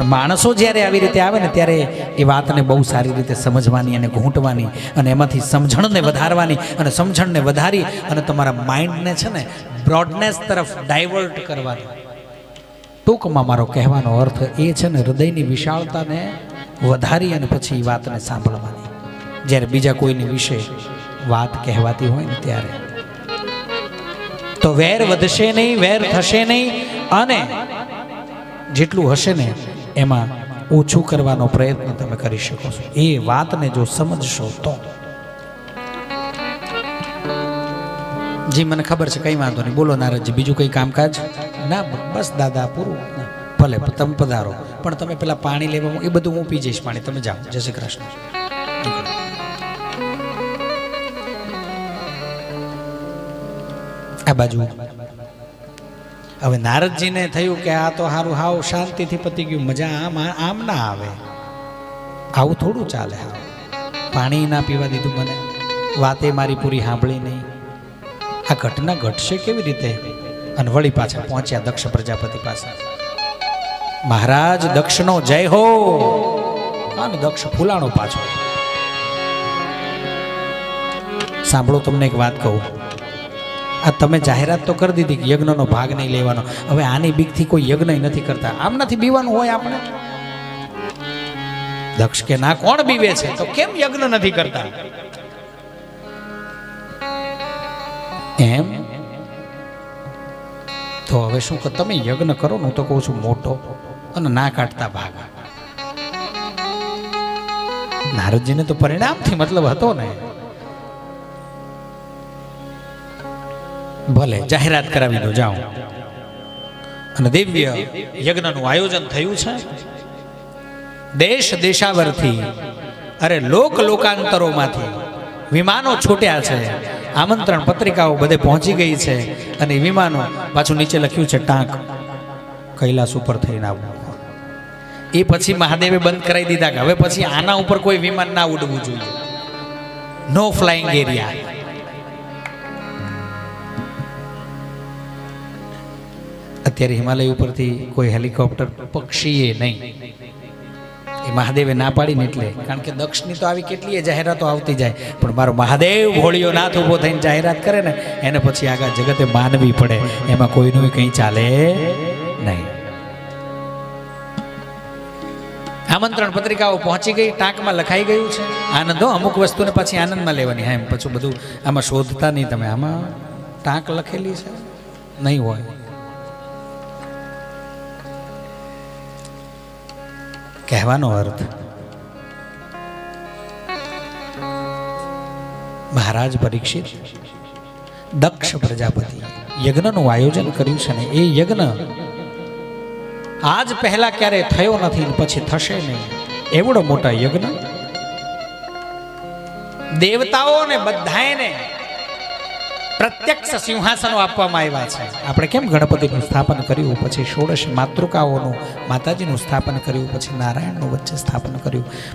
પણ માણસો જ્યારે આવી રીતે આવે ને ત્યારે એ વાતને બહુ સારી રીતે સમજવાની અને ઘૂંટવાની અને એમાંથી સમજણને વધારવાની અને સમજણને વધારી અને તમારા માઇન્ડને છે ને બ્રોડનેસ તરફ ડાયવર્ટ કરવાની. ટૂંકમાં મારો કહેવાનો અર્થ એ છે ને, હૃદયની વિશાળતાને વધારી અને પછી એ વાતને સાંભળવાની. જ્યારે બીજા કોઈની વિશે વાત કહેવાતી હોય ને ત્યારે. તો વેર વધશે નહીં, વેર થશે નહીં, અને જેટલું હશે ને એમાં ઓછું કરવાનો પ્રયત્ન તમે કરી શકો છો. એ વાતને જો સમજશો તો. જી, મને ખબર છે, કંઈ વાંધો નહીં. બોલો નારદજી, બીજું કંઈ કામકાજ? ના બસ, દાદા, પૂરું. ભલે તમે પધારો. પણ તમે પેલા પાણી લેવા એ બધું હું પી જઈશ પાણી. તમે જાઓ. જય શ્રી કૃષ્ણ. આ બાજુ. હવે નારદજીને થયું કે આ તો સારું હાવ શાંતિથી પતી ગયું, મજા આમ આમ ના આવે. આવું થોડું ચાલે હાવ. પાણી ના પીવા દીધું મને. વાતે મારી પૂરી સાંભળી નહીં. આ ઘટના ઘટશે કેવી રીતે? અને વળી પાછા પહોંચ્યા દક્ષ પ્રજાપતિ પાસે. મહારાજ, દક્ષનો જય હો. અને દક્ષ ફૂલાણો પાછો. સાંભળો, તમને એક વાત કહું. આ તમે જાહેરાત તો કરી દીધી કે યજ્ઞનો ભાગ નહીં લેવાનો. હવે આની બીકથી કોઈ યજ્ઞ નથી કરતા. આમ નથી બીવાનું હોય આપણે? દક્ષ કે ના, કોણ બીવે છે? તો કેમ યજ્ઞ નથી કરતા? એમ? તો હવે શું કે, તમે યજ્ઞ કરો ને હું તો કહું છું મોટો અને ના કાઢતા ભાગ. નારદજીને તો પરિણામથી મતલબ હતો ને. ભલે, જાહેરાત કરાવી દો, જાઓ. અને દિવ્ય યજ્ઞનું આયોજન થયું છે. દેશ દેશાવરથી, અરે લોક લોકાંતરોમાંથી વિમાનો છૂટ્યા છે. આમંત્રણ પત્રિકાઓ બધે પહોંચી ગઈ છે અને વિમાનો પાછું નીચે લખ્યું છે, ટાંક કૈલાસ ઉપર થઈને આવવું એ પછી મહાદેવે બંધ કરાવી દીધા કે હવે પછી આના ઉપર કોઈ વિમાન ના ઉડવું જોઈએ. નો ફ્લાઇંગ એરિયા અત્યારે હિમાલય ઉપરથી કોઈ હેલિકોપ્ટર પક્ષીએ નહીં. એ મહાદેવે ના પાડીને એટલે, કારણ કે દક્ષની તો આવી કેટલીય જાહેરાતો આવતી જાય, પણ મારો મહાદેવ ભોળિયો નાથ ઊભો થઈને જાહેરાત કરે ને, એને પછી આગળ જગતે માનવી પડે, એમાં કોઈનું કંઈ ચાલે નહીં. આમંત્રણ પત્રિકાઓ પહોંચી ગઈ, ટાંકમાં લખાઈ ગયું છે, આનંદો અમુક વસ્તુને પછી આનંદમાં લેવાની, હા એમ, પછી બધું આમાં શોધતા નહીં તમે, આમાં ટાંક લખેલી છે? નહીં હોય. કહેવાનો અર્થ. મહારાજ પરીક્ષિત, દક્ષ પ્રજાપતિ, યજ્ઞનું આયોજન કર્યું છે ને એ યજ્ઞ આજ પહેલા ક્યારે થયો નથી પછી થશે નહીં. એવડો મોટા યજ્ઞ. દેવતાઓને બધાને પ્રત્યક્ષ સિંહાસનો આપવામાં આવ્યા છે. આપણે કેમ ગણપતિનું સ્થાપન કર્યું? પછી ષોડશ માતૃકાઓનું માતાજીનું સ્થાપન કર્યું, પછી નારાયણનું વચ્ચે સ્થાપન કર્યું.